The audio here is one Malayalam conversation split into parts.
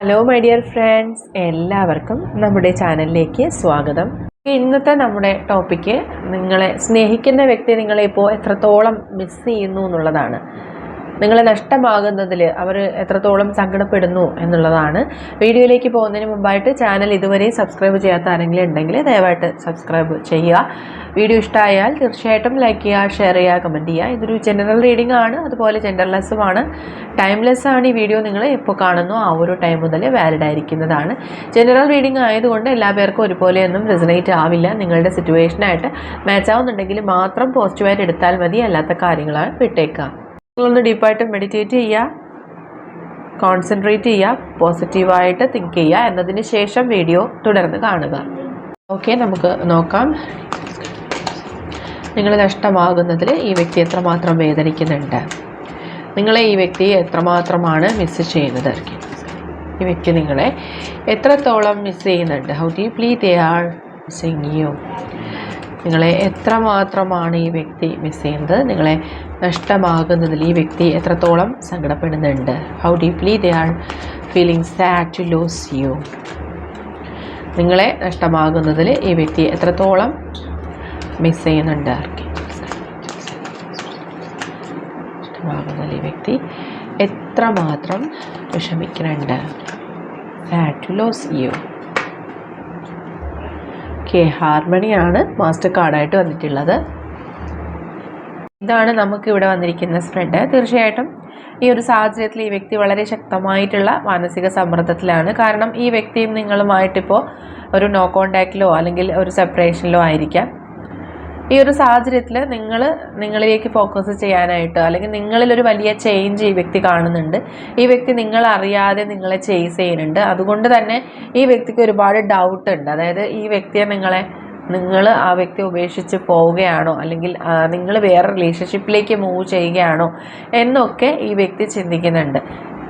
ഹലോ മൈ ഡിയർ ഫ്രണ്ട്സ് എല്ലാവർക്കും നമ്മുടെ ചാനലിലേക്ക് സ്വാഗതം. ഇന്നത്തെ നമ്മുടെ ടോപ്പിക്ക് നിങ്ങളെ സ്നേഹിക്കുന്ന വ്യക്തി നിങ്ങളെ ഇപ്പോൾ എത്രത്തോളം മിസ് ചെയ്യുന്നു എന്നുള്ളതാണ്. നിങ്ങളെ നഷ്ടമാകുന്നതിൽ അവർ എത്രത്തോളം സങ്കടപ്പെടുന്നു എന്നുള്ളതാണ്. വീഡിയോയിലേക്ക് പോകുന്നതിന് മുമ്പായിട്ട് ചാനൽ ഇതുവരെയും സബ്സ്ക്രൈബ് ചെയ്യാത്ത ആരെങ്കിലും ഉണ്ടെങ്കിൽ ദയവായിട്ട് സബ്സ്ക്രൈബ് ചെയ്യുക. വീഡിയോ ഇഷ്ടമായാൽ തീർച്ചയായിട്ടും ലൈക്ക് ചെയ്യുക ഷെയർ ചെയ്യുക കമന്റ് ചെയ്യുക. ഇതൊരു ജനറൽ റീഡിംഗ് ആണ്. അതുപോലെ ജെൻഡർലെസ്സുമാണ് ടൈംലെസ് ആണ്. ഈ വീഡിയോ നിങ്ങൾ എപ്പോൾ കാണുന്നു. ആ ഒരു ടൈം മുതൽ വാലിഡ് ആയിരിക്കുന്നതാണ്. ജനറൽ റീഡിംഗ് ആയതുകൊണ്ട് എല്ലാ പേർക്കും ഒരുപോലെയൊന്നും റെസനേറ്റ് ആവില്ല. നിങ്ങളുടെ സിറ്റുവേഷനായിട്ട് മാച്ച് ആവുന്നുണ്ടെങ്കിൽ മാത്രം പോസിറ്റീവായിട്ട് എടുത്താൽ മതി. അല്ലാത്ത കാര്യങ്ങളാണ് വിട്ടേക്കുക. നിങ്ങളൊന്ന് ഡീപ്പായിട്ട് മെഡിറ്റേറ്റ് ചെയ്യുക കോൺസെൻട്രേറ്റ് ചെയ്യുക പോസിറ്റീവായിട്ട് തിങ്ക് ചെയ്യുക എന്നതിന് ശേഷം വീഡിയോ തുടർന്ന് കാണുക. ഓക്കെ നമുക്ക് നോക്കാം. നിങ്ങൾ നഷ്ടമാകുന്നതിൽ ഈ വ്യക്തി എത്രമാത്രം വേദനിക്കുന്നുണ്ട്? നിങ്ങളെ ഈ വ്യക്തി എത്രമാത്രമാണ് മിസ് ചെയ്യുന്നത്? ഈ വ്യക്തി നിങ്ങളെ എത്രത്തോളം മിസ് ചെയ്യുന്നുണ്ട്? How deeply they are missing you നിങ്ങളെ എത്രമാത്രമാണ് ഈ വ്യക്തി മിസ് ചെയ്യുന്നത്? നിങ്ങളെ നഷ്ടമാകുന്നതിൽ ഈ വ്യക്തി എത്രത്തോളം സങ്കടപ്പെടുന്നുണ്ട്? How deeply they are feeling sad to lose you നിങ്ങളെ നഷ്ടമാകുന്നതിൽ ഈ വ്യക്തി എത്രത്തോളം മിസ് ചെയ്യുന്നുണ്ട്? നഷ്ടമാകുന്നതിൽ ഈ വ്യക്തി എത്രമാത്രം വിഷമിക്കുന്നുണ്ട്? Sad to lose you K ഹാർമണിയാണ് master കാർഡായിട്ട് വന്നിട്ടുള്ളത്. ഇതാണ് നമുക്ക് ഇവിടെ വന്നിരിക്കുന്ന സ്പ്രെഡ് തീർച്ചയായിട്ടും ഈ ഒരു സാഹചര്യത്തിൽ ഈ വ്യക്തി വളരെ ശക്തമായിട്ടുള്ള മാനസിക സമ്മർദ്ദത്തിലാണ്. കാരണം ഈ വ്യക്തിയും നിങ്ങളുമായിട്ടിപ്പോൾ ഒരു നോ കോണ്ടാക്റ്റിലോ അല്ലെങ്കിൽ ഒരു സെപ്പറേഷനിലോ ആയിരിക്കാം. ഈ ഒരു സാഹചര്യത്തിൽ നിങ്ങൾ നിങ്ങളിലേക്ക് ഫോക്കസ് ചെയ്യാനായിട്ട് അല്ലെങ്കിൽ നിങ്ങളിലൊരു വലിയ ചേഞ്ച് ഈ വ്യക്തി കാണുന്നുണ്ട്. ഈ വ്യക്തി നിങ്ങൾ അറിയാതെ നിങ്ങളെ ചേസ് ചെയ്യുന്നുണ്ട്. അതുകൊണ്ട് തന്നെ ഈ വ്യക്തിക്ക് ഒരുപാട് ഡൗട്ട് ഉണ്ട്. അതായത് ഈ വ്യക്തിയെ നിങ്ങളെ നിങ്ങൾ ആ വ്യക്തി ഉപേക്ഷിച്ച് പോവുകയാണോ? അല്ലെങ്കിൽ നിങ്ങൾ വേറെ റിലേഷൻഷിപ്പിലേക്ക് മൂവ് ചെയ്യുകയാണോ? എന്നൊക്കെ ഈ വ്യക്തി ചിന്തിക്കുന്നുണ്ട്.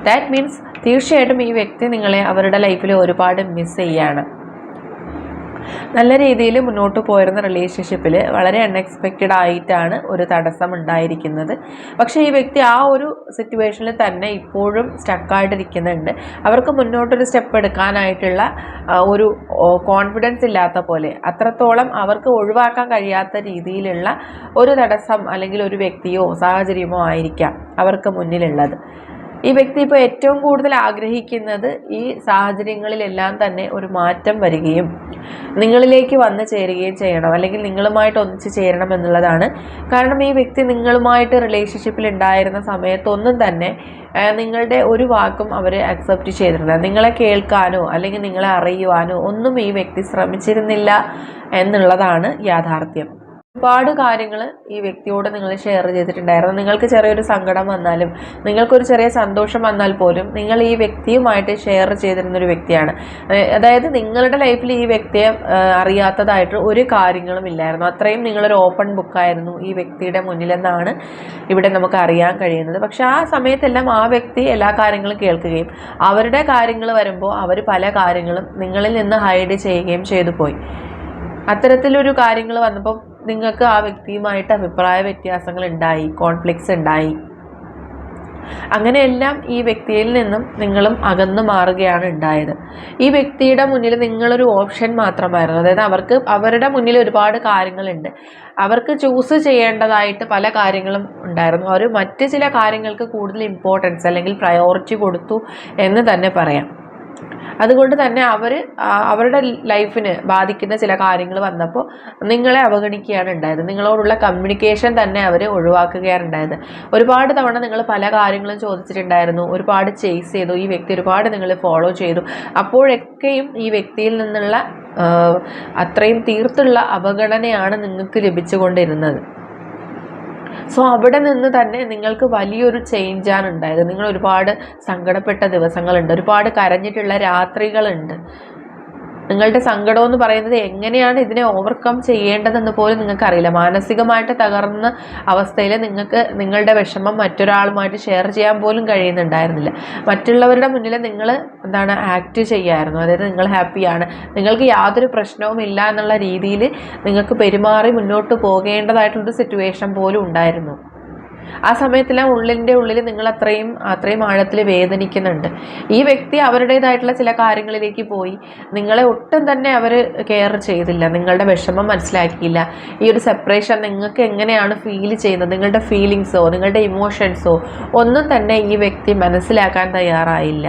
ദാറ്റ് മീൻസ് തീർച്ചയായിട്ടും ഈ വ്യക്തി നിങ്ങളെ അവരുടെ ലൈഫിൽ ഒരുപാട് മിസ് ചെയ്യാണ്. നല്ല രീതിയിൽ മുന്നോട്ട് പോയിരുന്ന റിലേഷൻഷിപ്പിൽ വളരെ അൺഎക്സ്പെക്റ്റഡ് ആയിട്ടാണ് ഒരു തടസ്സം ഉണ്ടായിരിക്കുന്നത്. പക്ഷേ ഈ വ്യക്തി ആ ഒരു സിറ്റുവേഷനിൽ തന്നെ ഇപ്പോഴും സ്റ്റക്കായിട്ടിരിക്കുന്നുണ്ട് അവർക്ക് മുന്നോട്ടൊരു സ്റ്റെപ്പ് എടുക്കാനായിട്ടുള്ള ഒരു കോൺഫിഡൻസ് ഇല്ലാത്ത പോലെ അത്രത്തോളം അവർക്ക് ഒഴിവാക്കാൻ കഴിയാത്ത രീതിയിലുള്ള ഒരു തടസ്സം അല്ലെങ്കിൽ ഒരു വ്യക്തിയോ സാഹചര്യമോ ആയിരിക്കാം അവർക്ക് മുന്നിലുള്ളത്. ഈ വ്യക്തി ഇപ്പോൾ ഏറ്റവും കൂടുതൽ ആഗ്രഹിക്കുന്നത് ഈ സാഹചര്യങ്ങളിലെല്ലാം തന്നെ ഒരു മാറ്റം വരികയും നിങ്ങളിലേക്ക് വന്നു ചേരുകയും ചെയ്യണം. അല്ലെങ്കിൽ നിങ്ങളുമായിട്ട് ഒന്നിച്ച് ചേരണം എന്നുള്ളതാണ്. കാരണം ഈ വ്യക്തി നിങ്ങളുമായിട്ട് റിലേഷൻഷിപ്പിൽ ഉണ്ടായിരുന്ന സമയത്തൊന്നും തന്നെ നിങ്ങളുടെ ഒരു വാക്കും അവർ അക്സെപ്റ്റ് ചെയ്തിരുന്നില്ല നിങ്ങളെ കേൾക്കാനോ അല്ലെങ്കിൽ നിങ്ങളെ അറിയുവാനോ ഒന്നും ഈ വ്യക്തി ശ്രമിച്ചിരുന്നില്ല എന്നുള്ളതാണ് യാഥാർത്ഥ്യം. ഒരുപാട് കാര്യങ്ങൾ ഈ വ്യക്തിയോട് നിങ്ങൾ ഷെയർ ചെയ്തിട്ടുണ്ടായിരുന്നു. നിങ്ങൾക്ക് ചെറിയൊരു സങ്കടം വന്നാലും നിങ്ങൾക്കൊരു ചെറിയ സന്തോഷം വന്നാൽ പോലും നിങ്ങൾ ഈ വ്യക്തിയുമായിട്ട് ഷെയർ ചെയ്തിരുന്നൊരു വ്യക്തിയാണ്. അതായത് നിങ്ങളുടെ ലൈഫിൽ ഈ വ്യക്തിയെ അറിയാത്തതായിട്ട് ഒരു കാര്യങ്ങളും ഇല്ലായിരുന്നു. അത്രയും നിങ്ങളൊരു ഓപ്പൺ ബുക്കായിരുന്നു ഈ വ്യക്തിയുടെ മുന്നിലെന്നാണ് ഇവിടെ നമുക്ക് അറിയാൻ കഴിയുന്നത്. പക്ഷെ ആ സമയത്തെല്ലാം ആ വ്യക്തി എല്ലാ കാര്യങ്ങളും കേൾക്കുകയും അവരുടെ കാര്യങ്ങൾ വരുമ്പോൾ അവർ പല കാര്യങ്ങളും നിങ്ങളിൽ നിന്ന് ഹൈഡ് ചെയ്യുകയും ചെയ്തു പോയി. അത്തരത്തിലൊരു കാര്യങ്ങൾ വന്നപ്പോൾ നിങ്ങൾക്ക് ആ വ്യക്തിയുമായിട്ട് അഭിപ്രായ വ്യത്യാസങ്ങൾ ഉണ്ടായി കോൺഫ്ലിക്ട്സ് ഉണ്ടായി. അങ്ങനെയെല്ലാം ഈ വ്യക്തിയിൽ നിന്നും നിങ്ങളും അകന്നു മാറുകയാണ് ഉണ്ടായത്. ഈ വ്യക്തിയുടെ മുന്നിൽ നിങ്ങളൊരു ഓപ്ഷൻ മാത്രമായിരുന്നു. അതായത് അവർക്ക് അവരുടെ മുന്നിൽ ഒരുപാട് കാര്യങ്ങളുണ്ട്. അവർക്ക് ചൂസ് ചെയ്യേണ്ടതായിട്ട് പല കാര്യങ്ങളും ഉണ്ടായിരുന്നു. അവർ മറ്റ് ചില കാര്യങ്ങൾക്ക് കൂടുതൽ ഇമ്പോർട്ടൻസ് അല്ലെങ്കിൽ പ്രയോറിറ്റി കൊടുത്തു എന്ന് തന്നെ പറയാം. അതുകൊണ്ട് തന്നെ അവർ അവരുടെ ലൈഫിന് ബാധിക്കുന്ന ചില കാര്യങ്ങൾ വന്നപ്പോൾ നിങ്ങളെ അവഗണിക്കുകയാണ് ഉണ്ടായത്. നിങ്ങളോടുള്ള കമ്മ്യൂണിക്കേഷൻ തന്നെ അവർ ഒഴിവാക്കുകയാണ് ഉണ്ടായത്. ഒരുപാട് തവണ നിങ്ങൾ പല കാര്യങ്ങളും ചോദിച്ചിട്ടുണ്ടായിരുന്നു. ഒരുപാട് ചേസ് ചെയ്തു. ഈ വ്യക്തി ഒരുപാട് നിങ്ങൾ ഫോളോ ചെയ്തു. അപ്പോഴൊക്കെയും ഈ വ്യക്തിയിൽ നിന്നുള്ള അത്രയും തീർത്തുള്ള അവഗണനയാണ് നിങ്ങൾക്ക് ലഭിച്ചുകൊണ്ടിരുന്നത്. സോ അവിടെ നിന്ന് തന്നെ നിങ്ങൾക്ക് വലിയൊരു ചേഞ്ചാണ് ഉണ്ടായത്. നിങ്ങൾ ഒരുപാട് സങ്കടപ്പെട്ട ദിവസങ്ങളുണ്ട്. ഒരുപാട് കരഞ്ഞിട്ടുള്ള രാത്രികളുണ്ട്. നിങ്ങളുടെ സങ്കടം എന്ന് പറയുന്നത് എങ്ങനെയാണ് ഇതിനെ ഓവർകം ചെയ്യേണ്ടതെന്ന് പോലും നിങ്ങൾക്ക് അറിയില്ല മാനസികമായിട്ട് തകർന്ന അവസ്ഥയിൽ നിങ്ങൾക്ക് നിങ്ങളുടെ വിഷമം മറ്റൊരാളുമായിട്ട് ഷെയർ ചെയ്യാൻ പോലും കഴിയുന്നുണ്ടായിരുന്നില്ല. മറ്റുള്ളവരുടെ മുന്നിൽ നിങ്ങൾ എന്താണ് ആക്ട് ചെയ്യായിരുന്നു. അതായത് നിങ്ങൾ ഹാപ്പിയാണ് നിങ്ങൾക്ക് യാതൊരു പ്രശ്നവും ഇല്ല എന്നുള്ള രീതിയിൽ നിങ്ങൾക്ക് പെരുമാറി മുന്നോട്ട് പോകേണ്ടതായിട്ടുള്ളൊരു സിറ്റുവേഷൻ പോലും ഉണ്ടായിരുന്നു. ആ സമയത്തെല്ലാം ഉള്ളിന്റെ ഉള്ളിൽ നിങ്ങൾ അത്രയും അത്രയും ആഴത്തിൽ വേദനിക്കുന്നുണ്ട്. ഈ വ്യക്തി അവരുടേതായിട്ടുള്ള ചില കാര്യങ്ങളിലേക്ക് പോയി. നിങ്ങളെ ഒട്ടും തന്നെ അവർ കെയർ ചെയ്തില്ല. നിങ്ങളുടെ വിഷമം മനസ്സിലാക്കിയില്ല. ഈ ഒരു സെപ്പറേഷൻ നിങ്ങൾക്ക് എങ്ങനെയാണ് ഫീൽ ചെയ്യുന്നത്? നിങ്ങളുടെ ഫീലിങ്സോ നിങ്ങളുടെ ഇമോഷൻസോ ഒന്നും തന്നെ ഈ വ്യക്തി മനസ്സിലാക്കാൻ തയ്യാറായില്ല.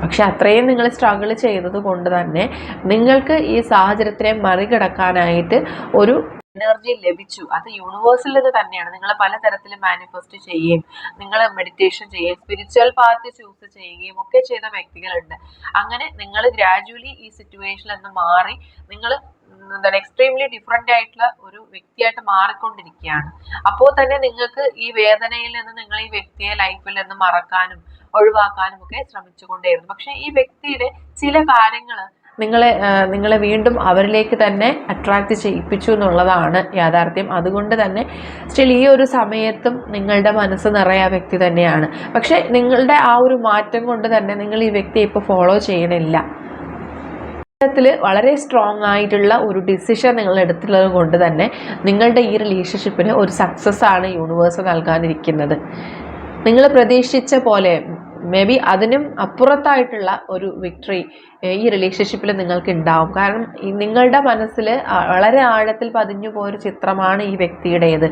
പക്ഷെ അത്രയും നിങ്ങൾ സ്ട്രഗിൾ ചെയ്തത് കൊണ്ട് തന്നെ നിങ്ങൾക്ക് ഈ സാഹചര്യത്തിനെ മറികടക്കാനായിട്ട് ഒരു എനർജി ലഭിച്ചു. അത് യൂണിവേഴ്സിൽ നിന്ന് തന്നെയാണ്. നിങ്ങൾ പലതരത്തിൽ മാനിഫെസ്റ്റ് ചെയ്യുകയും നിങ്ങൾ മെഡിറ്റേഷൻ ചെയ്യുകയും സ്പിരിച്വൽ പാത്ത് ചൂസ് ചെയ്യുകയും ഒക്കെ ചെയ്ത വ്യക്തികളുണ്ട്. അങ്ങനെ നിങ്ങൾ ഗ്രാജുവലി ഈ സിറ്റുവേഷനിൽ നിന്ന് മാറി നിങ്ങൾ എന്താണ് എക്സ്ട്രീംലി ഡിഫറെന്റ് ആയിട്ടുള്ള ഒരു വ്യക്തിയായിട്ട് മാറിക്കൊണ്ടിരിക്കുകയാണ്. അപ്പോൾ തന്നെ നിങ്ങൾക്ക് ഈ വേദനയിൽ നിന്ന് നിങ്ങൾ ഈ വ്യക്തിയെ ലൈഫിൽ നിന്ന് മറക്കാനും ഒഴിവാക്കാനും ഒക്കെ ശ്രമിച്ചുകൊണ്ടേയിരുന്നു. പക്ഷെ ഈ വ്യക്തിയുടെ ചില കാര്യങ്ങൾ നിങ്ങളെ നിങ്ങളെ വീണ്ടും അവരിലേക്ക് തന്നെ അട്രാക്റ്റ് ചെയ്യിപ്പിച്ചു എന്നുള്ളതാണ് യാഥാർത്ഥ്യം. അതുകൊണ്ട് തന്നെ സ്റ്റിൽ ഈ ഒരു സമയത്തും നിങ്ങളുടെ മനസ്സ് നിറയ വ്യക്തി തന്നെയാണ്. പക്ഷേ നിങ്ങളുടെ ആ ഒരു മാറ്റം കൊണ്ട് തന്നെ നിങ്ങൾ ഈ വ്യക്തിയെ ഇപ്പോൾ ഫോളോ ചെയ്യണില്ല. ജീവിതത്തിൽ വളരെ സ്ട്രോങ് ആയിട്ടുള്ള ഒരു ഡിസിഷൻ നിങ്ങൾ എടുത്തുള്ളത് കൊണ്ട് തന്നെ നിങ്ങളുടെ ഈ റിലേഷൻഷിപ്പിന് ഒരു സക്സസ് ആണ് യൂണിവേഴ്സ് നൽകാനിരിക്കുന്നത്. നിങ്ങൾ പ്രതീക്ഷിച്ച പോലെ മേ ബി അതിനും അപ്പുറത്തായിട്ടുള്ള ഒരു വിക്ടറി ഈ റിലേഷൻഷിപ്പിൽ നിങ്ങൾക്ക് ഉണ്ടാവും കാരണം നിങ്ങളുടെ മനസ്സിൽ വളരെ ആഴത്തിൽ പതിഞ്ഞു പോയൊരു ചിത്രമാണ് ഈ വ്യക്തിയുടേത്.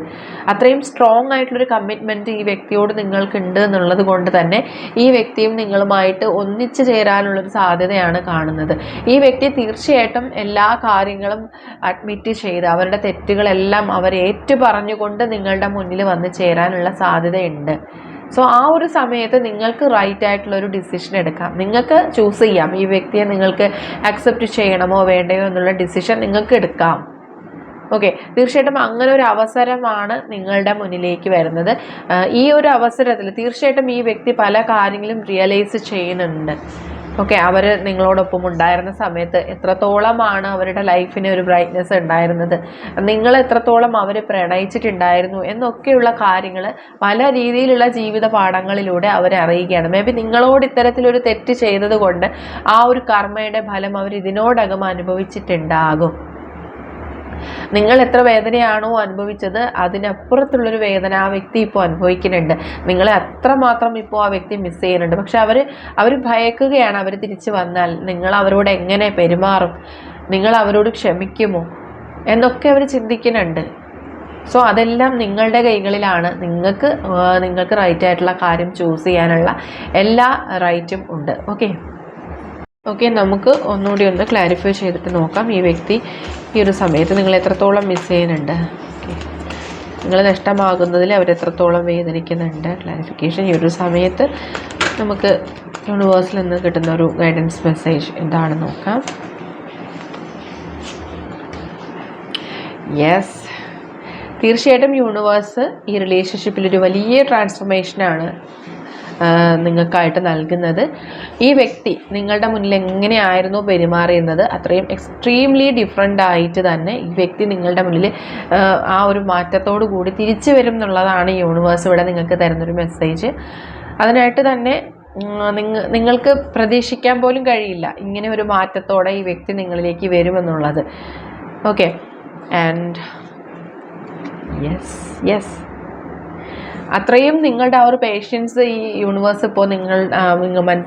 അത്രയും സ്ട്രോങ് ആയിട്ടുള്ളൊരു കമ്മിറ്റ്മെന്റ് ഈ വ്യക്തിയോട് നിങ്ങൾക്കുണ്ട് എന്നുള്ളത് കൊണ്ട് തന്നെ ഈ വ്യക്തിയും നിങ്ങളുമായിട്ട് ഒന്നിച്ചു ചേരാനുള്ളൊരു സാധ്യതയാണ് കാണുന്നത്. ഈ വ്യക്തി തീർച്ചയായിട്ടും എല്ലാ കാര്യങ്ങളും അഡ്മിറ്റ് ചെയ്ത് അവരുടെ തെറ്റുകളെല്ലാം അവരേറ്റു പറഞ്ഞുകൊണ്ട് നിങ്ങളുടെ മുന്നിൽ വന്ന് ചേരാനുള്ള സാധ്യതയുണ്ട്. സോ ആ ഒരു സമയത്ത് നിങ്ങൾക്ക് റൈറ്റ് ആയിട്ടുള്ള ഒരു ഡിസിഷൻ എടുക്കാം. നിങ്ങൾക്ക് ചൂസ് ചെയ്യാം. ഈ വ്യക്തിയെ നിങ്ങൾക്ക് അക്സെപ്റ്റ് ചെയ്യണമോ വേണ്ടയോ എന്നുള്ള ഡിസിഷൻ നിങ്ങൾക്ക് എടുക്കാം. ഓക്കെ തീർച്ചയായിട്ടും അങ്ങനെ ഒരു അവസരമാണ് നിങ്ങളുടെ മുന്നിലേക്ക് വരുന്നത്. ഈ ഒരു അവസരത്തിൽ തീർച്ചയായിട്ടും ഈ വ്യക്തി പല കാര്യങ്ങളും റിയലൈസ് ചെയ്യുന്നുണ്ട്. ഓക്കെ അവർ നിങ്ങളോടൊപ്പം ഉണ്ടായിരുന്ന സമയത്ത് എത്രത്തോളമാണ് അവരുടെ ലൈഫിന് ഒരു ബ്രൈറ്റ്നെസ് ഉണ്ടായിരുന്നത്? നിങ്ങൾ എത്രത്തോളം അവരെ പ്രണയിച്ചിട്ടുണ്ടായിരുന്നു? എന്നൊക്കെയുള്ള കാര്യങ്ങൾ പല രീതിയിലുള്ള ജീവിത പാഠങ്ങളിലൂടെ അവരെ അറിയിക്കുകയാണ്. മേ ബി നിങ്ങളോട് ഇത്തരത്തിലൊരു തെറ്റ് ചെയ്തത് കൊണ്ട് ആ ഒരു കർമ്മയുടെ ഫലം അവർ ഇതിനോടകം അനുഭവിച്ചിട്ടുണ്ടാകും. നിങ്ങൾ എത്ര വേദനയാണോ അനുഭവിച്ചത് അതിനപ്പുറത്തുള്ളൊരു വേദന ആ വ്യക്തി ഇപ്പോൾ അനുഭവിക്കുന്നുണ്ട്. നിങ്ങളെ അത്രമാത്രം ഇപ്പോൾ ആ വ്യക്തി മിസ് ചെയ്യുന്നുണ്ട്. പക്ഷെ അവർ അവർ ഭയക്കുകയാണ് അവർ തിരിച്ചു വന്നാൽ. നിങ്ങൾ അവരോട് എങ്ങനെ പെരുമാറും? നിങ്ങൾ അവരോട് ക്ഷമിക്കുമോ? എന്നൊക്കെ അവർ ചിന്തിക്കുന്നുണ്ട്. സോ അതെല്ലാം നിങ്ങളുടെ കൈകളിലാണ്. നിങ്ങൾക്ക് നിങ്ങൾക്ക് റൈറ്റ് ആയിട്ടുള്ള കാര്യം ചൂസ് ചെയ്യാനുള്ള എല്ലാ റൈറ്റും ഉണ്ട്. ഓക്കെ ഓക്കെ നമുക്ക് ഒന്നുകൂടി ഒന്ന് ക്ലാരിഫൈ ചെയ്തിട്ട് നോക്കാം. ഈ വ്യക്തി ഈ ഒരു സമയത്ത് നിങ്ങൾ എത്രത്തോളം മിസ് ചെയ്യുന്നുണ്ട്? ഓക്കെ നിങ്ങൾ നഷ്ടമാകുന്നതിൽ അവരെത്രത്തോളം വേദനിക്കുന്നുണ്ട്? ക്ലാരിഫിക്കേഷൻ ഈ ഒരു സമയത്ത് നമുക്ക് യൂണിവേഴ്സിൽ നിന്ന് കിട്ടുന്ന ഒരു ഗൈഡൻസ് മെസ്സേജ് എന്താണെന്ന് നോക്കാം. യെസ് തീർച്ചയായിട്ടും യൂണിവേഴ്സ് ഈ റിലേഷൻഷിപ്പിൽ ഒരു വലിയ ട്രാൻസ്ഫർമേഷനാണ് നിങ്ങൾക്കായിട്ട് നൽകുന്നത്. ഈ വ്യക്തി നിങ്ങളുടെ മുന്നിൽ എങ്ങനെയായിരുന്നു പെരുമാറിയുന്നത് അത്രയും എക്സ്ട്രീംലി ഡിഫറെന്റ് ആയിട്ട് തന്നെ ഈ വ്യക്തി നിങ്ങളുടെ മുന്നിൽ ആ, ഒരു മാറ്റത്തോടു കൂടി തിരിച്ചു വരും എന്നുള്ളതാണ് യൂണിവേഴ്സ് ഇവിടെ നിങ്ങൾക്ക് തരുന്നൊരു മെസ്സേജ് അതിനായിട്ട് തന്നെ നിങ്ങ നിങ്ങൾക്ക് പ്രതീക്ഷിക്കാൻ പോലും കഴിയില്ല ഇങ്ങനെ ഒരു മാറ്റത്തോടെ ഈ വ്യക്തി നിങ്ങളിലേക്ക് വരുമെന്നുള്ളത് ഓക്കെ ആൻഡ് യെസ് യെസ് അത്രയും നിങ്ങളുടെ ആ ഒരു പേഷ്യൻസ് ഈ യൂണിവേഴ്സ് ഇപ്പോൾ നിങ്ങൾ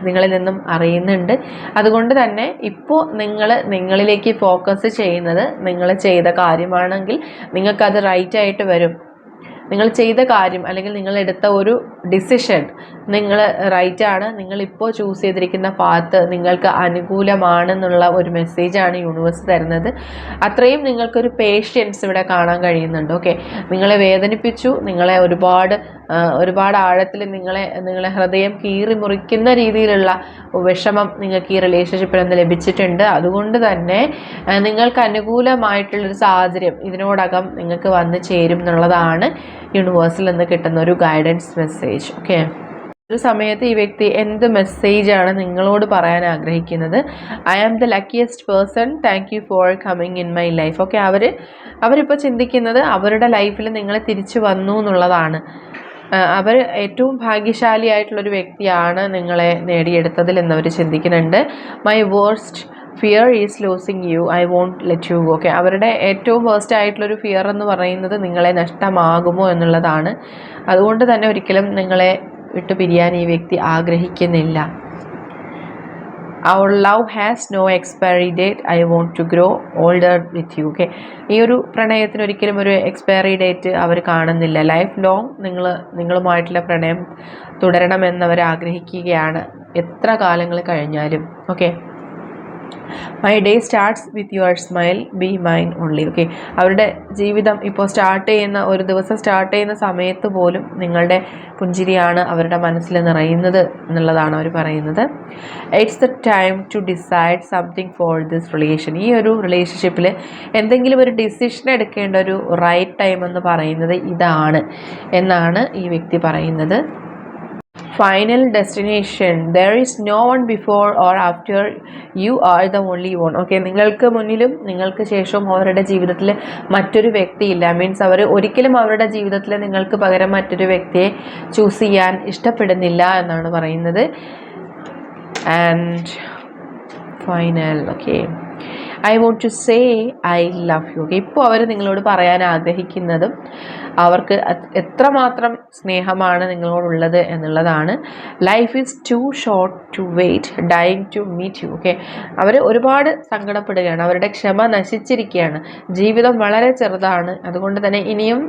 നിങ്ങളിൽ നിന്നും അറിയുന്നുണ്ട്. അതുകൊണ്ട് തന്നെ ഇപ്പോൾ നിങ്ങൾ നിങ്ങളിലേക്ക് ഫോക്കസ് ചെയ്യുന്നത് നിങ്ങൾ ചെയ്ത കാര്യമാണെങ്കിൽ നിങ്ങൾക്കത് റൈറ്റ് ആയിട്ട് വരും. നിങ്ങൾ ചെയ്ത കാര്യം അല്ലെങ്കിൽ നിങ്ങൾ എടുത്ത ഒരു ഡിസിഷൻ നിങ്ങൾ റൈറ്റ് ആണ്. നിങ്ങൾ ഇപ്പോൾ ചൂസ് ചെയ്തിരിക്കുന്ന പാത്ത് നിങ്ങൾക്ക് അനുകൂലമാണെന്നുള്ള ഒരു മെസ്സേജാണ് യൂണിവേഴ്സ് തരുന്നത്. അത്രയും നിങ്ങൾക്കൊരു പേഷ്യൻസ് ഇവിടെ കാണാൻ കഴിയുന്നുണ്ട്. ഓക്കെ നിങ്ങളെ വേദനിപ്പിച്ചു. നിങ്ങളെ ഒരുപാട് ഒരുപാട് ആഴത്തിൽ നിങ്ങളെ നിങ്ങളെ ഹൃദയം കീറി മുറിക്കുന്ന രീതിയിലുള്ള വിഷമം നിങ്ങൾക്ക് ഈ റിലേഷൻഷിപ്പിൽ നിന്ന് ലഭിച്ചിട്ടുണ്ട്. അതുകൊണ്ട് തന്നെ നിങ്ങൾക്ക് അനുകൂലമായിട്ടുള്ളൊരു സാഹചര്യം ഇതിനോടകം നിങ്ങൾക്ക് വന്നു ചേരും എന്നുള്ളതാണ് യൂണിവേഴ്സിൽ നിന്ന് കിട്ടുന്ന ഒരു ഗൈഡൻസ് മെസ്സേജ് ഓക്കെ ഒരു സമയത്ത് ഈ വ്യക്തി എന്ത് മെസ്സേജാണ് നിങ്ങളോട് പറയാൻ ആഗ്രഹിക്കുന്നത്? I am the luckiest person thank you for coming in my life okay അവർ അവരിപ്പോൾ ചിന്തിക്കുന്നത് അവരുടെ ലൈഫിൽ നിങ്ങൾ തിരിച്ചു വന്നു എന്നുള്ളതാണ്. അവർ ഏറ്റവും ഭാഗ്യശാലിയായിട്ടുള്ളൊരു വ്യക്തിയാണ് നിങ്ങളെ നേടിയെടുത്തതിൽ എന്നവർ ചിന്തിക്കുന്നുണ്ട്. My worst fear is losing you I won't let you okay അവരുടെ ഏറ്റവും വേസ്റ്റ് ആയിട്ടുള്ളൊരു ഫിയർ എന്ന് പറയുന്നത് നിങ്ങളെ നഷ്ടമാകുമോ എന്നുള്ളതാണ്. അതുകൊണ്ട് തന്നെ ഒരിക്കലും നിങ്ങളെ വിട്ടു പിരിയാൻ ഈ വ്യക്തി ആഗ്രഹിക്കുന്നില്ല. Our love has no expiry date I want to grow older with you okay ഈ ഒരു പ്രണയത്തിന് ഒരിക്കലും ഒരു എക്സ്പയറി ഡേറ്റ് അവർ കാണുന്നില്ല. ലൈഫ് ലോങ് നിങ്ങൾ നിങ്ങളുമായിട്ടുള്ള പ്രണയം തുടരണമെന്നവർ ആഗ്രഹിക്കുകയാണ്. എത്ര കാലങ്ങൾ കഴിഞ്ഞാലും. Okay my day starts with your smile be mine only okay അവരുടെ ജീവിതം ഇപ്പോൾ സ്റ്റാർട്ട് ചെയ്യുന്ന ഒരു ദിവസം സ്റ്റാർട്ട് ചെയ്യുന്ന സമയത്ത് പോലും നിങ്ങളുടെ പുഞ്ചിരിയാണ് അവരുടെ മനസ്സിൽ നിറയുന്നത് എന്നുള്ളതാണ് അവർ പറയുന്നത്. It's the time to decide something for this relation ഈ ഒരു റിലേഷൻഷിപ്പിൽ എന്തെങ്കിലും ഒരു ഡിസിഷൻ എടുക്കേണ്ട ഒരു റൈറ്റ് ടൈം എന്ന് പറയുന്നത് ഇതാണ് എന്നാണ് ഈ വ്യക്തി പറയുന്നത്. Final destination there is no one before or after you are the only one okay നിങ്ങൾക്ക് മുന്നിലും നിങ്ങൾക്ക് ശേഷവും അവരുടെ ജീവിതത്തിൽ മറ്റൊരു വ്യക്തിയില്ല. മീൻസ് അവർ ഒരിക്കലും അവരുടെ ജീവിതത്തിൽ നിങ്ങൾക്ക് പകരം മറ്റൊരു വ്യക്തിയെ ചൂസ് ചെയ്യാൻ ഇഷ്ടപ്പെടുന്നില്ല എന്നാണ് പറയുന്നത്. And final okay I want to say I love you okay ഇപ്പോൾ അവർ നിങ്ങളോട് പറയാൻ ആഗ്രഹിക്കുന്നതും അവർക്ക് എത്രമാത്രം സ്നേഹമാണ് നിങ്ങളോടുള്ളത് എന്നുള്ളതാണ്. Life is too short to wait dying to meet you okay അവർ ഒരുപാട് സങ്കടപ്പെടുകയാണ് അവരുടെ ക്ഷമ നശിച്ചിരിക്കുകയാണ്. ജീവിതം വളരെ ചെറുതാണ് അതുകൊണ്ട് തന്നെ ഇനിയും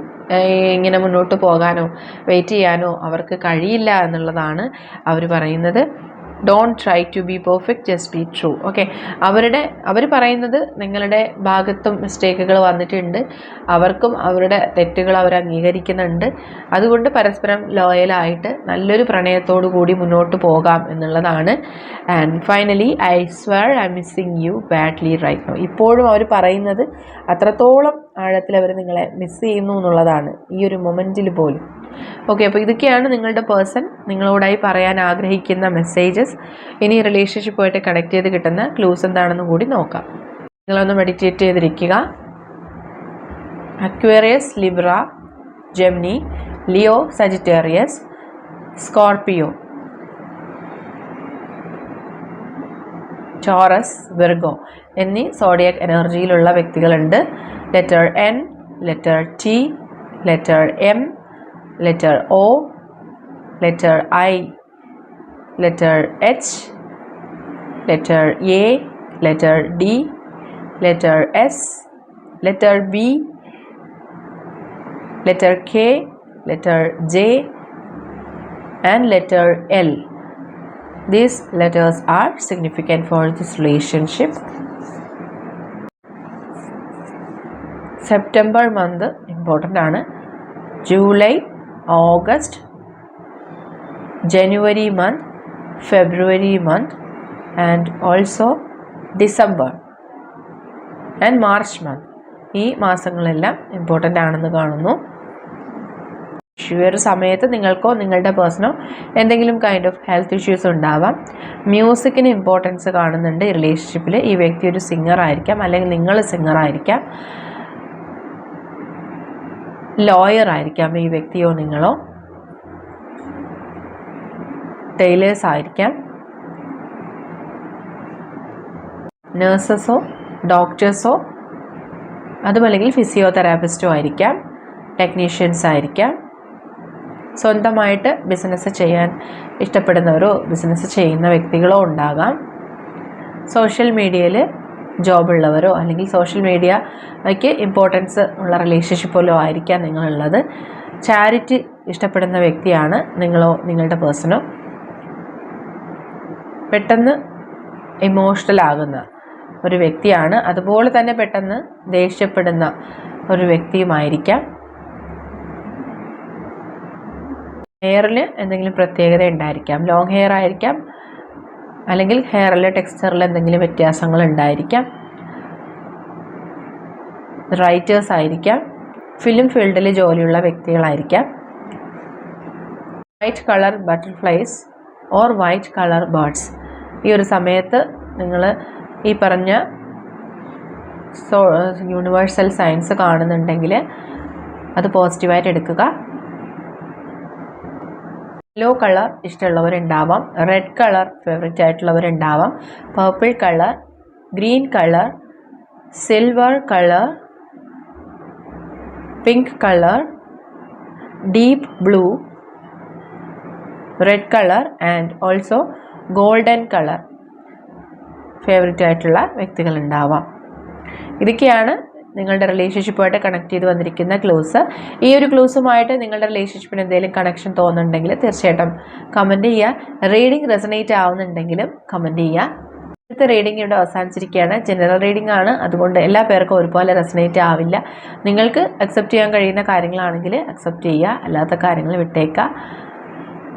ഇങ്ങനെ മുന്നോട്ട് പോകാനോ വെയിറ്റ് ചെയ്യാനോ അവർക്ക് കഴിയില്ല എന്നുള്ളതാണ് അവർ പറയുന്നത്. Don't try to be perfect just be true okay അവരുടെ അവർ പറയുന്നത് നിങ്ങളുടെ ഭാഗത്തും മിസ്റ്റേക്കുകൾ വന്നിട്ടുണ്ട്. അവർക്കും അവരുടെ തെറ്റുകൾ അവർ അംഗീകരിക്കുന്നുണ്ട്. അതുകൊണ്ട് പരസ്പരം ലോയലായിട്ട് നല്ലൊരു പ്രണയത്തോടു കൂടി മുന്നോട്ട് പോകാം എന്നുള്ളതാണ്. And finally I swear I missing you badly right now ഇപ്പോഴും അവർ പറയുന്നത് അത്രത്തോളം ആഴത്തിൽ അവർ നിങ്ങളെ മിസ് ചെയ്യുന്നു എന്നുള്ളതാണ്. ഈ ഒരു മൊമെന്റിൽ പോലും. ഓക്കെ അപ്പോൾ ഇതൊക്കെയാണ് നിങ്ങളുടെ പേഴ്സൺ നിങ്ങളോടായി പറയാൻ ആഗ്രഹിക്കുന്ന മെസ്സേജസ് ഇനി റിലേഷൻഷിപ്പുമായിട്ട് കണക്ട് ചെയ്ത് കിട്ടുന്ന ക്ലൂസ് എന്താണെന്ന് കൂടി നോക്കാം. നിങ്ങളൊന്ന് മെഡിറ്റേറ്റ് ചെയ്തിരിക്കുക. Aquarius Libra Gemini Leo Sagittarius Scorpio Taurus Virgo എന്നീ സോഡിയക് എനർജിയിലുള്ള വ്യക്തികളുണ്ട്. Letter N letter T letter M letter O, letter I, letter H, letter A, letter D, letter S, letter B, letter K, letter J, and letter L. These letters are significant for this relationship. September month important ആണ് July August January month February month and also December and March month ഈ മാസങ്ങളെല്ലാം ഇമ്പോർട്ടന്റ് ആണെന്ന് കാണുന്നു. ഈ സമയത്ത് നിങ്ങൾക്കോ നിങ്ങളുടെ പേഴ്സണോ എന്തെങ്കിലും കൈൻഡ് ഓഫ് ഹെൽത്ത് ഇഷ്യൂസ് ഉണ്ടാവാം. മ്യൂസിക്കിന് ഇമ്പോർട്ടൻസ് കാണുന്നുണ്ട്. റിലേഷൻഷിപ്പിൽ ഈ വ്യക്തി ഒരു സിംഗർ ആയിരിക്കാം. അല്ലെങ്കിൽ നിങ്ങൾ സിംഗർ ആയിരിക്കാം. ലോയർ ആയിരിക്കാം ഈ വ്യക്തിയോ നിങ്ങളോ? ടൈലേഴ്സ് ആയിരിക്കാം. നേഴ്സസോ ഡോക്ടേഴ്സോ അതുമല്ലെങ്കിൽ ഫിസിയോതെറാപ്പിസ്റ്റോ ആയിരിക്കാം ടെക്നീഷ്യൻസ് ആയിരിക്കാം. സ്വന്തമായിട്ട് ബിസിനസ് ചെയ്യാൻ ഇഷ്ടപ്പെടുന്നവരോ ബിസിനസ് ചെയ്യുന്ന വ്യക്തികളോ ഉണ്ടാകാം. സോഷ്യൽ മീഡിയയിൽ ജോബുള്ളവരോ അല്ലെങ്കിൽ സോഷ്യൽ മീഡിയയ്ക്ക് ഇമ്പോർട്ടൻസ് ഉള്ള റിലേഷൻഷിപ്പോലോ ആയിരിക്കാം നിങ്ങളുള്ളത്. ചാരിറ്റി ഇഷ്ടപ്പെടുന്ന വ്യക്തിയാണ് നിങ്ങളോ നിങ്ങളുടെ പേഴ്സണോ പെട്ടെന്ന് ഇമോഷണൽ ആകുന്ന ഒരു വ്യക്തിയാണ്. അതുപോലെ തന്നെ പെട്ടെന്ന് ദേഷ്യപ്പെടുന്ന ഒരു വ്യക്തിയുമായിരിക്കാം. ഹെയറിൽ എന്തെങ്കിലും പ്രത്യേകത ഉണ്ടായിരിക്കാം. ലോങ് ഹെയർ ആയിരിക്കാം. അല്ലെങ്കിൽ ഹെയറിലെ ടെക്സ്ചറിൽ എന്തെങ്കിലും വ്യത്യാസങ്ങൾ ഉണ്ടായിരിക്കാം. റൈറ്റേഴ്സ് ആയിരിക്കാം. ഫിലിം ഫീൽഡിൽ ജോലിയുള്ള വ്യക്തികളായിരിക്കാം. White colour butterflies or white colour birds ഈ ഒരു സമയത്ത് നിങ്ങൾ ഈ പറഞ്ഞ സോ യൂണിവേഴ്സൽ സയൻസ് കാണുന്നുണ്ടെങ്കിൽ അത് പോസിറ്റീവായിട്ട് എടുക്കുക. യെല്ലോ കളർ ഇഷ്ടമുള്ളവരുണ്ടാവാം. Red colour favourite ആയിട്ടുള്ളവരുണ്ടാവാം. Purple colour green colour silver colour pink colour deep blue red colour and also golden colour favourite ആയിട്ടുള്ള വ്യക്തികളുണ്ടാവാം. ഇതൊക്കെയാണ് നിങ്ങളുടെ റിലേഷൻഷിപ്പുമായിട്ട് കണക്ട് ചെയ്ത് വന്നിരിക്കുന്ന ക്ലൂസ് ഈ ഒരു ക്ലൂസുമായിട്ട് നിങ്ങളുടെ റിലേഷൻഷിപ്പിന് എന്തെങ്കിലും കണക്ഷൻ തോന്നുന്നുണ്ടെങ്കിൽ തീർച്ചയായിട്ടും കമന്റ് ചെയ്യുക. റീഡിംഗ് റെസനേറ്റ് ആവുന്നുണ്ടെങ്കിലും കമന്റ് ചെയ്യുക. ഇന്നത്തെ റീഡിംഗ് ഇവിടെ അവസാനിച്ചിരിക്കുകയാണ്. ജനറൽ റീഡിംഗ് ആണ്. അതുകൊണ്ട് എല്ലാ പേർക്കും ഒരുപോലെ റെസനേറ്റ് ആവില്ല. നിങ്ങൾക്ക് അക്സെപ്റ്റ് ചെയ്യാൻ കഴിയുന്ന കാര്യങ്ങളാണെങ്കിൽ അക്സെപ്റ്റ് ചെയ്യുക. അല്ലാത്ത കാര്യങ്ങൾ വിട്ടേക്കുക.